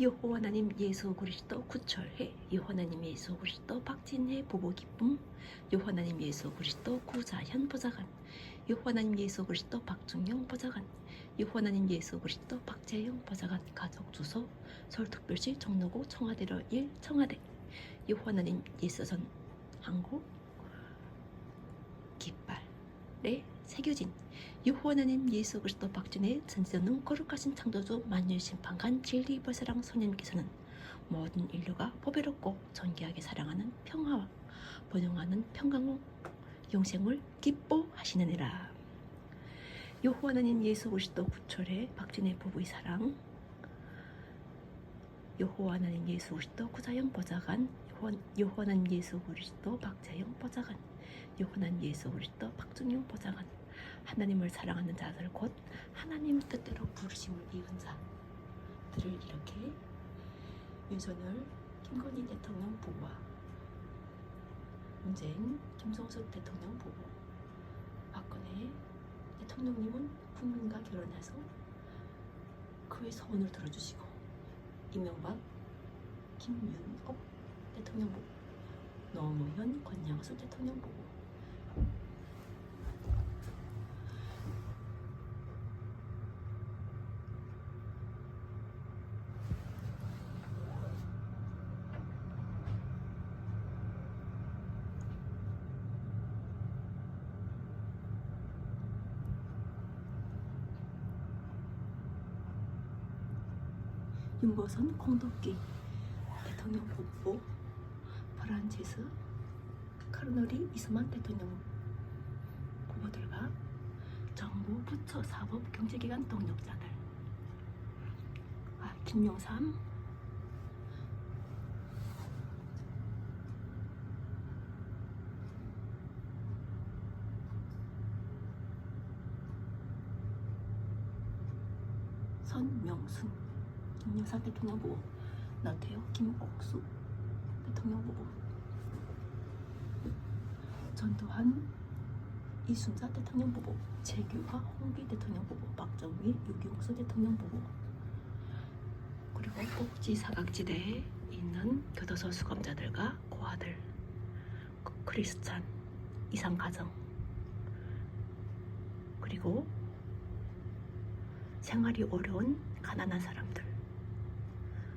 여호와 하나님 예수 그리스도 구철해. 여호와 하나님 예수 그리스도 박진해 보보 기쁨. 여호와 하나님 예수 그리스도 구자현 보좌관. 여호와 하나님 예수 그리스도 박중영 보좌관. 여호와 하나님 예수 그리스도 박재영 보좌관. 가족 주소 서울특별시 종로구 청와대로 1 청와대. 여호와 하나님 예수선 한국 깃발 의 새겨진 여호와 하나님 예수 그리스도 박준의 전지전능 거룩하신 창조주 만유 심판관 진리 벌사랑 소님께서는 모든 인류가 보배롭고 존귀하게 사랑하는 평화와 번영하는 평강로 영생을 기뻐하시느니라. 여호와 하나님 예수 그리스도 구철의 박준의 부부의 사랑 여호와 하나님 예수 그리스도 구자영 보좌관 여호와 하나님 예수 그리스도 박재영 보좌관 하나님 예수 그리스도 박준영 보좌관. 하나님을 사랑하는 자들 곧 하나님 뜻대로 부르심을 입은 자들을 이렇게 윤석열 김건희 대통령 부부와 문재인 김성수 대통령 부부 박근혜 대통령님은 국민과 결혼해서 그의 소원을 들어주시고 이명박 김윤옥 대통령 부부 노무현 권양수 대통령 부부 윤보선 공덕기. 대통령 부부 프란체스 카르노리 이스만 대통령 부부들과 정부 부처 사법 경제기관 동력자들. 아, 김용삼. 선명순. 김여사 대통령 부부 나태호 김옥수 대통령 부부 전두환 이순자 대통령 부부 재규화 홍기 대통령 부부 박정희 유경수 대통령 부부 그리고 꼭지 사각지대에 있는 교도소 수감자들과 고아들 그 크리스찬 이상 가정. 그리고 생활이 어려운 가난한 사람들.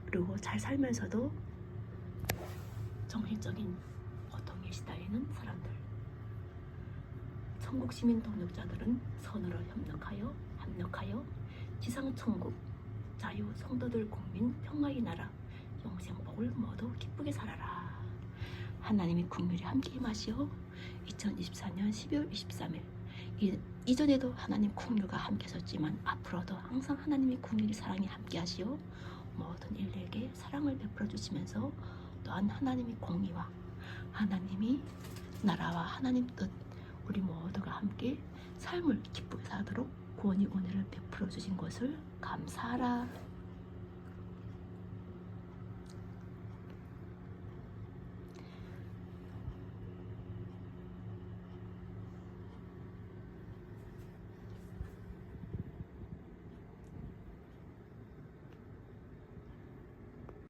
그리고 잘 살면서도 정신적인 고통에 시달리는 사람들 천국 시민 동력자들은 선으로 협력하여 합력하여 지상 천국 자유 성도들 국민 평화의 나라 영생복을 모두 기쁘게 살아라. 하나님이 국민이 함께 임하시어 2024년 12월 23일 이, 이전에도 하나님 국류가 함께 섰지만 앞으로도 항상 하나님의 국률이 사랑이 함께 하시어 모든 일에게 사랑을 베풀어 주시면서 또한 하나님의 공의와 하나님이 나라와 하나님 뜻 우리 모두가 함께 삶을 기쁘게 살도록 구원의 은혜를 베풀어 주신 것을 감사하라.